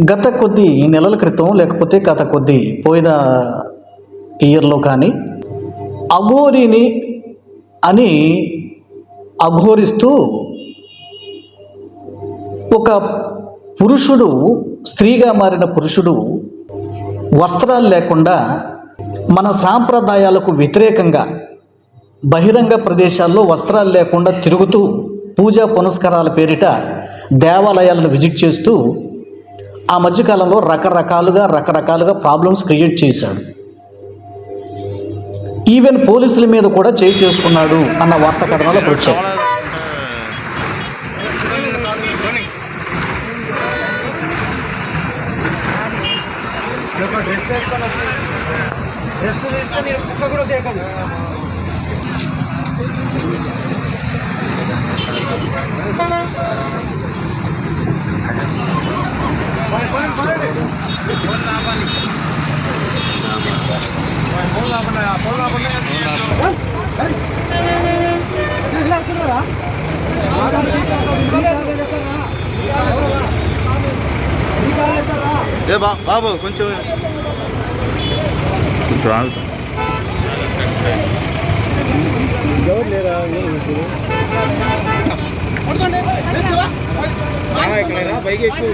గత కొద్ది నెలల క్రితం లేకపోతే గత కొద్ది పోయిన ఇయర్లో కానీ అఘోరిని అని అఘోరిస్తూ ఒక పురుషుడు స్త్రీగా మారిన పురుషుడు వస్త్రాలు లేకుండా మన సాంప్రదాయాలకు వ్యతిరేకంగా బహిరంగ ప్రదేశాల్లో వస్త్రాలు లేకుండా తిరుగుతూ పూజా పునస్కారాల పేరిట దేవాలయాలను విజిట్ చేస్తూ ఆ మధ్యకాలంలో రకరకాలుగా రకరకాలుగా ప్రాబ్లమ్స్ క్రియేట్ చేశాడు. ఈవెన్ పోలీసుల మీద కూడా చేయి చేసుకున్నాడు అన్న వార్త కథనాలు వచ్చాయి కూడా ఏ బా బాబు కొంచెం కొంచెం ఆగుతాం. ఎవరు లేరా? ఇక్కడ బైక్ ఎక్కువ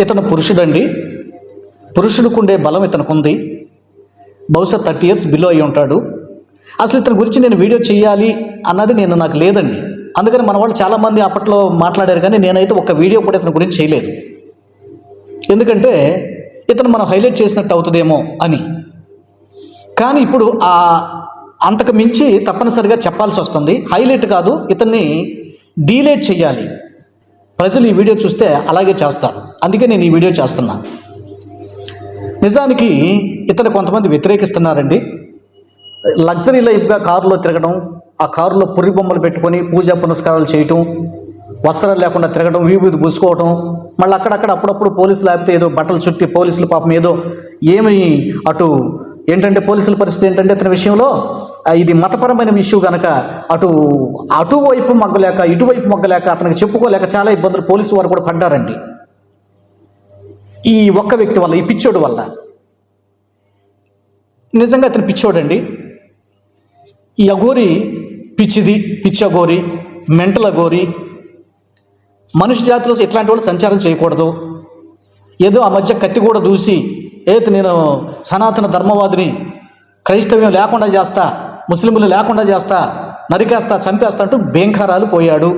ఇతను పురుషుడండి. పురుషుడుకుండే ఉండే బలం ఇతనికి ఉంది బహుశా థర్టీ ఇయర్స్ బిలో అయి ఉంటాడు. అసలు ఇతని గురించి నేను వీడియో చేయాలి అన్నది నేను నాకు లేదండి. అందుకని మన వాళ్ళు చాలామంది అప్పట్లో మాట్లాడారు కానీ నేనైతే ఒక వీడియో కూడా ఇతని గురించి చేయలేదు ఎందుకంటే ఇతను మనం హైలైట్ చేసినట్టు అవుతుందేమో అని. కానీ ఇప్పుడు ఆ అంతకు మించి తప్పనిసరిగా చెప్పాల్సి వస్తుంది. హైలైట్ కాదు ఇతన్ని డీలేట్ చేయాలి ప్రజలు ఈ వీడియో చూస్తే అలాగే చేస్తారు. అందుకే నేను ఈ వీడియో చేస్తున్నా. నిజానికి ఇతను కొంతమంది వ్యతిరేకిస్తున్నారండి. లగ్జరీ లైఫ్గా కారులో తిరగడం ఆ కారులో పుర్రి బొమ్మలు పెట్టుకొని పూజా పునస్కారాలు చేయటం వస్త్రాలు లేకుండా తిరగడం వీబూది పూసుకోవడం మళ్ళీ అక్కడక్కడ అప్పుడప్పుడు పోలీసులు ఆపితే ఏదో బట్టలు చుట్టి పోలీసులు పాపం ఏదో ఏమి అటు ఏంటంటే పోలీసుల పరిస్థితి ఏంటంటే ఇతని విషయంలో ఇది మతపరమైన ఇష్యూ కనుక అటు అటువైపు మగ్గలేక ఇటువైపు మగ్గలేక అతనికి చెప్పుకోలేక చాలా ఇబ్బందులు పోలీసు వారు కూడా పడ్డారండి. ఈ ఒక్క వ్యక్తి వల్ల ఈ పిచ్చోడు వల్ల. నిజంగా అతను పిచ్చోడండి. ఈ అఘోరి పిచ్చిది పిచ్చి అఘోరి మెంటల్ అఘోరి మనిషి జాతిలో ఇట్లాంటి వాళ్ళు సంచారం చేయకూడదు. ఏదో ఆ మధ్య కత్తి కూడా దూసి ఏది నేను సనాతన ధర్మవాదిని క్రైస్తవ్యం లేకుండా చేస్తా ముస్లింలు లేకుండా చేస్తా నరికేస్తా చంపేస్తా అంటూ బేంకారాలు పోయాడు.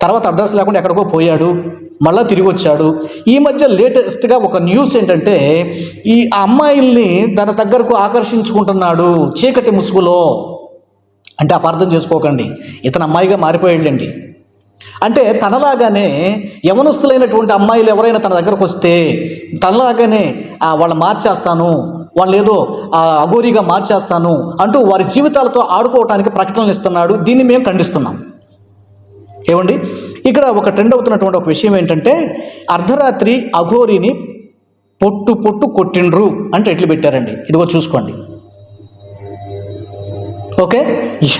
తర్వాత అడ్రస్ లేకుండా ఎక్కడికో పోయాడు. మళ్ళీ తిరిగి వచ్చాడు. ఈ మధ్య లేటెస్ట్గా ఒక న్యూస్ ఏంటంటే ఈ అమ్మాయిల్ని తన దగ్గరకు ఆకర్షించుకుంటున్నాడు చీకటి ముసుగులో. అంటే అపార్థం చేసుకోకండి. ఇతను అమ్మాయిగా మారిపోయాడండి అంటే తనలాగానే యవనస్తులైనటువంటి అమ్మాయిలు ఎవరైనా తన దగ్గరకు వస్తే తనలాగానే ఆ, వాళ్ళని మార్చేస్తాను వాళ్ళు ఏదో ఆ, అఘోరీగా మార్చేస్తాను అంటూ వారి జీవితాలతో ఆడుకోవటానికి ప్రకటనలు ఇస్తున్నాడు. దీన్ని మేము ఖండిస్తున్నాం. ఏమండి? ఇక్కడ ఒక ట్రెండ్ అవుతున్నటువంటి ఒక విషయం ఏంటంటే అర్ధరాత్రి అఘోరిని పొట్టు పొట్టు కొట్టిండ్రు అంటే ఎట్లు పెట్టారండి? ఇదిగో చూసుకోండి. ఓకే?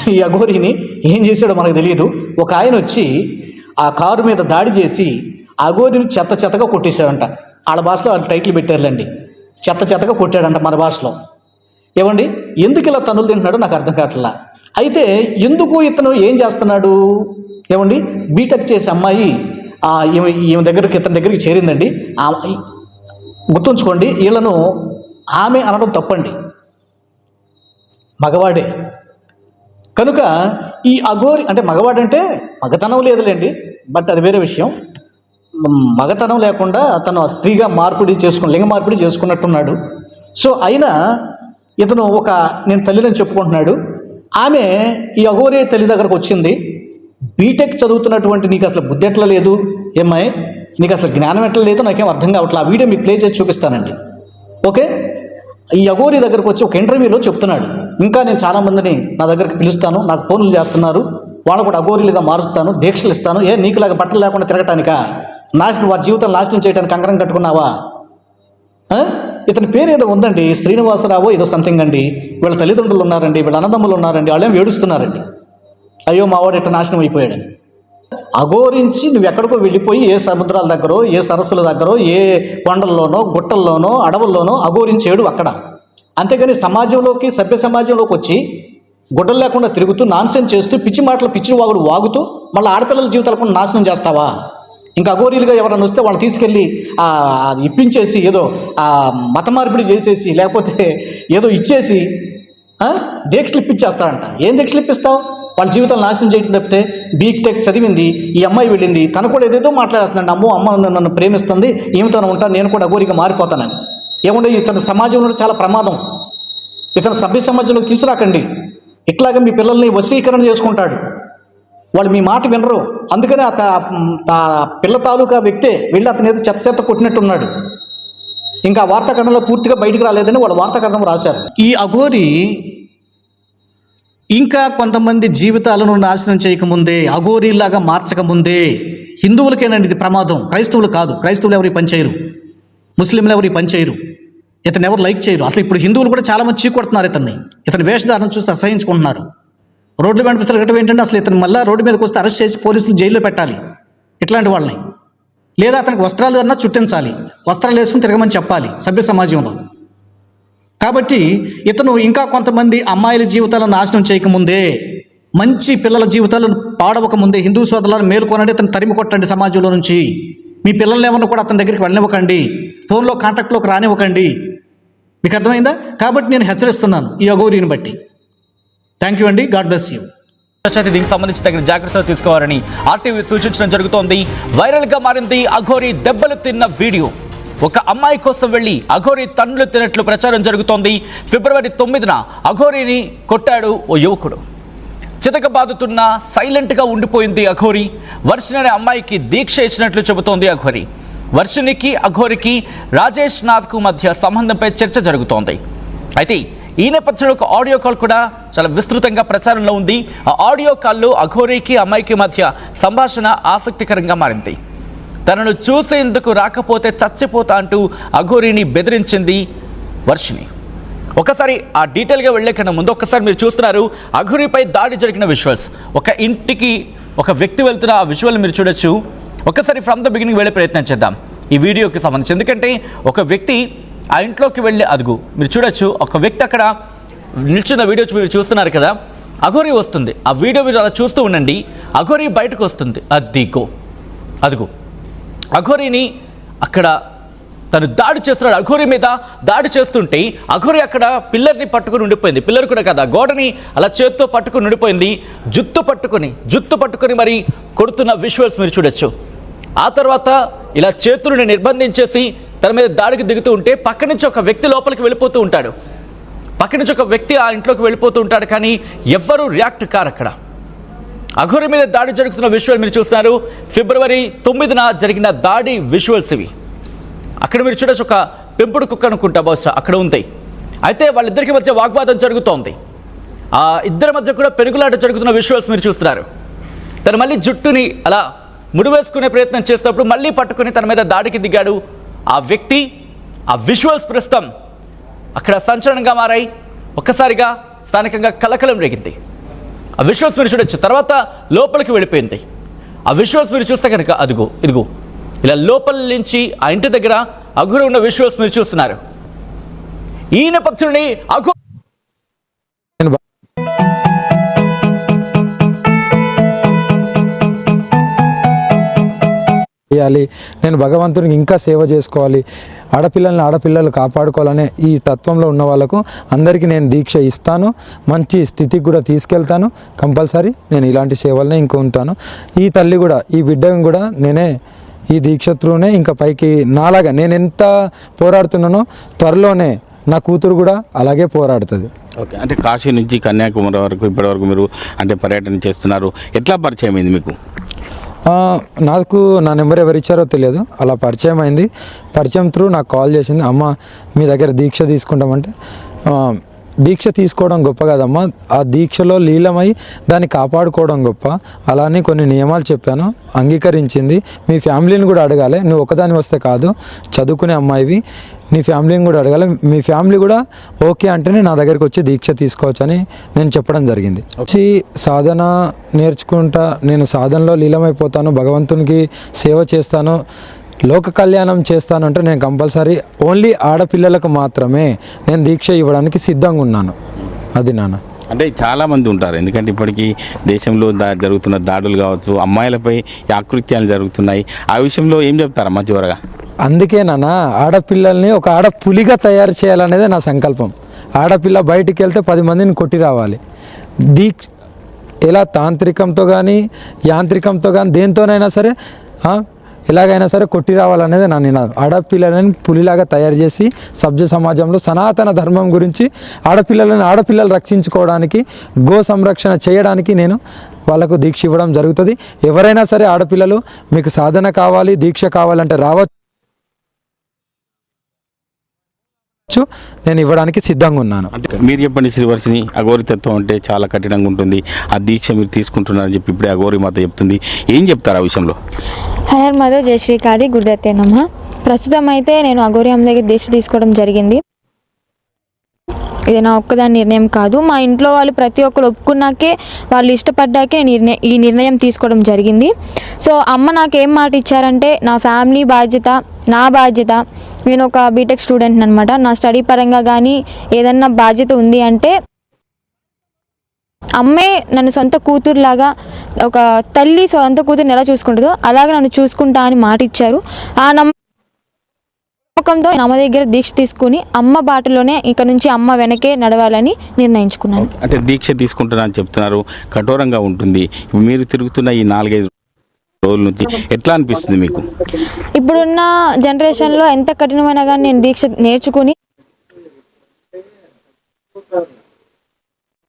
ఈ అఘోరిని ఏం చేశాడో మనకు తెలియదు ఒక ఆయన వచ్చి ఆ కారు మీద దాడి చేసి అఘోరిని చెత్త చెత్తగా కొట్టేశాడంట. వాళ్ళ భాషలో ఆ టైటిల్ పెట్టారులేండి. చెత్త చెత్తగా కొట్టాడంట మన భాషలో. ఏమండి? ఎందుకు ఇలా తనులు తింటున్నాడో నాకు అర్థం కావట్లా. అయితే ఎందుకు ఇతను ఏం చేస్తున్నాడు? ఏమండి? బీటెక్ చేసే అమ్మాయి ఈమె ఈమె దగ్గరికి ఇతని దగ్గరికి చేరిందండి. గుర్తుంచుకోండి వీళ్ళను ఆమె అనడం తప్పండి. మగవాడే. కనుక ఈ అఘోరి అంటే మగవాడంటే మగతనం లేదులేండి బట్ అది వేరే విషయం. మగతనం లేకుండా తను స్త్రీగా మార్పిడి చేసుకుని లింగ మార్పిడి చేసుకున్నట్టున్నాడు. సో అయినా ఇతను ఒక నేను తల్లిని చెప్పుకుంటున్నాడు. ఆమె ఈ అఘోరే తల్లి దగ్గరకు వచ్చింది. బీటెక్ చదువుతున్నటువంటి నీకు అసలు బుద్ధి ఎట్లా లేదు? ఏమ్మాయి? నీకు అసలు జ్ఞానం ఎట్లా లేదు? నాకేం అర్థం కావట్లేదు ఆ వీడియో మీకు ప్లే చేసి చూపిస్తానండి. ఓకే? ఈ అఘోరి దగ్గరకు వచ్చి ఒక ఇంటర్వ్యూలో చెప్తున్నాడు. ఇంకా నేను చాలా మందిని నా దగ్గరికి పిలుస్తాను నాకు ఫోన్లు చేస్తున్నారు. వాళ్ళు కూడా అఘోరీలుగా మారుస్తాను దీక్షలు ఇస్తాను. ఏ నీకులాగా బట్టలు లేకుండా తిరగటానికా? నాశనం వారి జీవితం నాశనం చేయడానికి కంకరం కట్టుకున్నావా? ఇతని పేరు ఏదో ఉందండి శ్రీనివాసరావు ఏదో సంథింగ్ అండి. వీళ్ళ తల్లిదండ్రులు ఉన్నారండి వీళ్ళ అన్నదమ్ములు ఉన్నారండి వాళ్ళేం ఏడుస్తున్నారండి. అయ్యో మావాడు ఇట్ట నాశనం అయిపోయాడని అఘోరించి నువ్వు ఎక్కడికో వెళ్ళిపోయి ఏ సముద్రాల దగ్గరో ఏ సరస్సుల దగ్గరో ఏ కొండల్లోనో గుట్టల్లోనో అడవుల్లోనో అఘోరించేడు అక్కడ. అంతేగాని సమాజంలోకి సభ్య సమాజంలోకి వచ్చి గుడ్డలు లేకుండా తిరుగుతూ నాన్సెన్స్ చేస్తూ పిచ్చి మాటలు పిచ్చి వాగుడు వాగుతూ మళ్ళీ ఆడపిల్లల జీవితాలు కూడా నాశనం చేస్తావా? ఇంకా అఘోరీలుగా ఎవరైనా వస్తే వాళ్ళని తీసుకెళ్ళి అది ఇప్పించేసి ఏదో మత మార్పిడి చేసేసి లేకపోతే ఏదో ఇచ్చేసి దీక్షలు ఇప్పించేస్తాడంట ఏం దీక్షలు ఇప్పిస్తావు వాళ్ళ జీవితాలు నాశనం చేయడం తప్పితే బీటెక్ చదివింది ఈ అమ్మాయి వెళ్ళింది తను కూడా ఏదేదో మాట్లాడేస్తున్నాడు అమ్మో అమ్మ నన్ను- ప్రేమిస్తుంది ఈమెతో ఉంటాను నేను కూడా అఘోరిగా మారిపోతానని. ఏముండే ఇతను సమాజంలో చాలా ప్రమాదం. ఇతను సభ్య సమాజంలోకి తీసుకురాకండి. ఇట్లాగే మీ పిల్లల్ని వశీకరణ చేసుకుంటాడు. వాళ్ళు మీ మాట వినరు. అందుకనే ఆ పిల్ల తాలూకా వ్యక్తే వెళ్ళి అతని ఏదో చెత్త చెత్త కొట్టినట్టున్నాడు. ఇంకా ఆ వార్తా కథనంలో పూర్తిగా బయటకు రాలేదని వాళ్ళు వార్తా కథనం రాశారు. ఈ అఘోరి ఇంకా కొంతమంది జీవితాలను నాశనం చేయకముందే అఘోరీలాగా మార్చకముందే హిందువులకేనండి ఇది ప్రమాదం. క్రైస్తవులు కాదు. క్రైస్తవులు ఎవరు పనిచేయరు పని చేయరు. ముస్లింలు ఎవరు పనిచేయరు పని చేయరు. ఇతను ఎవరు లైక్ చేయరు. అసలు ఇప్పుడు హిందువులు కూడా చాలా మంది చీకొడుతున్నారు ఇతన్ని. ఇతని వేషధారణ చూసి అసహించుకుంటున్నారు రోడ్డు వెంట తిరగటం ఏంటంటే అసలు ఇతను మళ్ళీ రోడ్డు మీదకి వస్తే అరెస్ట్ చేసి పోలీసులు జైల్లో పెట్టాలి. ఇట్లాంటి వాళ్ళని. లేదా అతనికి వస్త్రాలు అన్నా చుట్టించాలి. వస్త్రాలు వేసుకుని తిరగమని చెప్పాలి సభ్య సమాజంలో. కాబట్టి ఇతను ఇంకా కొంతమంది అమ్మాయిల జీవితాలను నాశనం చేయకముందే మంచి పిల్లల జీవితాలను పాడవక ముందే హిందూ సోదరులను మేలుకొనండి ఇతను తరిమి కొట్టండి సమాజంలో నుంచి. మీ పిల్లల్ని ఏమన్నా కూడా అతని దగ్గరికి వెళ్ళనివ్వకండి. ఫోన్లో కాంటాక్ట్లోకి రానివ్వకండి. మీకు అర్థమైందా? కాబట్టి నేను హెచ్చరిస్తున్నాను ఈ అగౌరీని బట్టి. థ్యాంక్ యూ అండి గాడ్ బ్లెస్ యూ అయితే దీనికి సంబంధించి తగిన జాగ్రత్తలు తీసుకోవాలని ఆర్టీవీ సూచించడం జరుగుతోంది. వైరల్గా మారింది అఘోరి దెబ్బలు తిన్న వీడియో. ఒక అమ్మాయి కోసం వెళ్ళి అఘోరి తండ్రులు తినట్లు ప్రచారం జరుగుతోంది. ఫిబ్రవరి తొమ్మిదిన అఘోరిని కొట్టాడు ఓ యువకుడు. చితక బాదుతున్న సైలెంట్గా ఉండిపోయింది అఘోరి. వర్షిని అనే అమ్మాయికి దీక్ష ఇచ్చినట్లు చెబుతోంది అఘోరి. వర్షినికి అఘోరికి రాజేష్ నాథ్కు మధ్య సంబంధంపై చర్చ జరుగుతోంది. అయితే ఈ నేపథ్యంలో ఒక ఆడియో కాల్ కూడా చాలా విస్తృతంగా ప్రచారంలో ఉంది. ఆ ఆడియో కాల్లో అఘోరీకి అమ్మాయికి మధ్య సంభాషణ ఆసక్తికరంగా మారింది. తనను చూసేందుకు రాకపోతే చచ్చిపోతా అంటూ అఘోరిని బెదిరించింది వర్షిని ఒకసారి ఆ డీటెయిల్గా వెళ్ళే కన్నా ముందు ఒకసారి మీరు చూస్తున్నారు అఘోరిపై దాడి జరిగిన విజువల్స్. ఒక ఇంటికి ఒక వ్యక్తి వెళ్తున్న ఆ విజువల్ మీరు చూడొచ్చు. ఒకసారి ఫ్రమ్ ద బిగినింగ్ వెళ్ళే ప్రయత్నం చేద్దాం. ఈ వీడియోకి సంబంధించి. ఎందుకంటే ఒక వ్యక్తి ఆ ఇంట్లోకి వెళ్ళి అదుగు. మీరు చూడొచ్చు ఒక వ్యక్తి అక్కడ నిల్చున్న వీడియో మీరు చూస్తున్నారు కదా? అఘోరి వస్తుంది. ఆ వీడియో మీరు అలా చూస్తూ ఉండండి. అఘోరి బయటకు వస్తుంది. అదిగో. అదుగు. అఘోరిని అక్కడ తను దాడి చేస్తున్నాడు. అఘోరి మీద దాడి చేస్తుంటే అఘోరి అక్కడ పిల్లర్ని పట్టుకుని ఉండిపోయింది. పిల్లర్ కూడా కదా గోడని అలా చేత్తో పట్టుకుని ఉండిపోయింది. జుత్తు పట్టుకొని జుత్తు పట్టుకొని మరి కొడుతున్న విజువల్స్ మీరు చూడొచ్చు. ఆ తర్వాత ఇలా చేతులను నిర్బంధించేసి తన మీద దాడికి దిగుతూ ఉంటే పక్క నుంచి ఒక వ్యక్తి లోపలికి వెళ్ళిపోతూ ఉంటాడు. పక్క నుంచి ఒక వ్యక్తి ఆ ఇంట్లోకి వెళ్ళిపోతూ ఉంటాడు కానీ ఎవ్వరూ రియాక్ట్ కారు అక్కడ. అఘోరి మీద దాడి జరుగుతున్న విజువల్ మీరు చూస్తున్నారు. ఫిబ్రవరి తొమ్మిదిన జరిగిన దాడి విజువల్స్ ఇవి. అక్కడ మీరు చూడొచ్చు ఒక పెంపుడు కుక్క అనుకుంటా బహుశా అక్కడ ఉంది. అయితే వాళ్ళిద్దరికి మధ్య వాగ్వాదం జరుగుతోంది. ఆ ఇద్దరి మధ్య కూడా పెనుగులాట జరుగుతున్న విజువల్స్ మీరు చూస్తున్నారు. తను మళ్ళీ జుట్టుని అలా ముడివేసుకునే ప్రయత్నం చేసినప్పుడు మళ్ళీ పట్టుకుని తన మీద దాడికి దిగాడు ఆ వ్యక్తి ఆ విజువల్స్ ప్రస్తుతం అక్కడ సంచలనంగా మారాయి. ఒక్కసారిగా స్థానికంగా కలకలం రేగింది. ఆ విజువల్స్ మీరు చూడొచ్చు. తర్వాత లోపలికి వెళ్ళిపోయింది. ఆ విజువల్స్ మీరు చూస్తే కనుక అదిగో ఇదిగో. ఇలా లోపల నుంచి ఆ ఇంటి దగ్గర అఘోర ఉన్న విజువల్స్ మీరు చూస్తున్నారు. ఈ నేపథ్యంలోని అఘో చేయాలి. నేను భగవంతునికి ఇంకా సేవ చేసుకోవాలి. ఆడపిల్లల్ని ఆడపిల్లలు కాపాడుకోవాలనే ఈ తత్వంలో ఉన్న వాళ్ళకు అందరికీ నేను దీక్ష ఇస్తాను. మంచి స్థితికి కూడా తీసుకెళ్తాను. కంపల్సరీ నేను ఇలాంటి సేవలనే ఇంకా ఉంటాను. ఈ తల్లి కూడా ఈ బిడ్డను కూడా నేనే ఈ దీక్ష త్రూనే ఇంకా పైకి నాలాగా నేను ఎంత పోరాడుతున్నానో త్వరలోనే నా కూతురు కూడా అలాగే పోరాడుతుంది. ఓకే. అంటే కాశీ నుంచి కన్యాకుమారి వరకు ఇప్పటి వరకు మీరు అంటే పర్యటన చేస్తున్నారు. ఎట్లా పరిచయం అయింది మీకు? నాకు నా నెంబర్ ఎవరు ఇచ్చారో తెలియదు. అలా పరిచయం అయింది. పరిచయం త్రూ నాకు కాల్ చేసింది. అమ్మ మీ దగ్గర దీక్ష తీసుకుంటామంటే దీక్ష తీసుకోవడం గొప్ప కదమ్మా. ఆ దీక్షలో లీలమై దాన్ని కాపాడుకోవడం గొప్ప. అలానే కొన్ని నియమాలు చెప్పాను అంగీకరించింది. మీ ఫ్యామిలీని కూడా అడగాలి నువ్వు ఒకదాని వస్తే కాదు చదువుకునే అమ్మాయివి. నీ ఫ్యామిలీని కూడా అడగాలి మీ ఫ్యామిలీ కూడా ఓకే అంటేనే నా దగ్గరికి వచ్చి దీక్ష తీసుకోవచ్చు అని నేను చెప్పడం జరిగింది. వచ్చి సాధన నేర్చుకుంటా నేను సాధనలో లీలమైపోతాను భగవంతునికి సేవ చేస్తాను. లోక కళ్యాణం చేస్తాను అంటే నేను కంపల్సరీ ఓన్లీ ఆడపిల్లలకు మాత్రమే నేను దీక్ష ఇవ్వడానికి సిద్ధంగా ఉన్నాను. అది నాన్న. అంటే చాలా మంది ఉంటారు. ఎందుకంటే ఇప్పటికీ దేశంలో దా జరుగుతున్న దాడులు కావచ్చు అమ్మాయిలపై ఆకృత్యాలు జరుగుతున్నాయి. ఆ విషయంలో ఏం చెప్తారమ్మా చివరగా? అందుకే నాన్న ఆడపిల్లల్ని ఒక ఆడ పులిగా తయారు చేయాలనేదే నా సంకల్పం. ఆడపిల్ల బయటికి వెళ్తే పది మందిని కొట్టి రావాలి. దీక్ష ఎలా తాంత్రికంతో కానీ యాంత్రికంతో కానీ దేంతోనైనా సరే ఎలాగైనా సరే కొట్టి రావాలనేది నా నినాదం. ఆడపిల్లలని పులిలాగా తయారు చేసి సభ్య సమాజంలో సనాతన ధర్మం గురించి ఆడపిల్లలను ఆడపిల్లలు రక్షించుకోవడానికి గో సంరక్షణ చేయడానికి నేను వాళ్ళకు దీక్ష ఇవ్వడం జరుగుతుంది. ఎవరైనా సరే ఆడపిల్లలు మీకు సాధన కావాలి దీక్ష కావాలంటే రావచ్చు నేను ఇవ్వడానికి సిద్ధంగా ఉన్నాను. అంటే మీరు చెప్పండి శ్రీవర్షిని అఘోరి తత్వం అంటే చాలా కఠినంగా ఉంటుంది. ఆ దీక్ష మీరు తీసుకుంటున్నారని చెప్పి ఇప్పుడే అఘోరి మాత చెప్తుంది. ఏం చెప్తారు ఆ విషయంలో? హరర్ మధు జయ శ్రీకాళి గురుదత్తే నమ. ప్రస్తుతం అయితే నేను అఘోరి అమ్మ దగ్గర దీక్ష తీసుకోవడం జరిగింది. ఇది నా ఒక్కదాని నిర్ణయం కాదు. మా ఇంట్లో వాళ్ళు ప్రతి ఒక్కరు ఒప్పుకున్నాకే వాళ్ళు ఇష్టపడ్డాకే నేను ఈ నిర్ణయం- ఈ నిర్ణయం తీసుకోవడం జరిగింది. సో అమ్మ నాకు ఏం మాట ఇచ్చారంటే నా ఫ్యామిలీ బాధ్యత నా బాధ్యత నేను ఒక బీటెక్ స్టూడెంట్ అనమాట నా స్టడీ పరంగా కానీ ఏదన్నా బాధ్యత ఉంది అంటే అమ్మే నన్ను సొంత కూతురులాగా ఒక తల్లి సొంత కూతురుని ఎలా చూసుకుంటుందో అలాగే నన్ను చూసుకుంటా అని మాట ఇచ్చారు ఆ నమ్మకంతో నమ్మ అమ్మ దగ్గర దీక్ష తీసుకుని అమ్మ బాటలోనే ఇక నుంచి అమ్మ వెనకే నడవాలని నిర్ణయించుకున్నాను. అంటే దీక్ష తీసుకుంటున్నా అని చెప్తున్నారు. కఠోరంగా ఉంటుంది. మీరు తిరుగుతున్న ఈ నాలుగైదు రోజుల నుంచి ఎట్లా అనిపిస్తుంది మీకు? ఇప్పుడున్న జనరేషన్లో ఎంత కఠినమైనా కానీ నేను దీక్ష నేర్చుకుని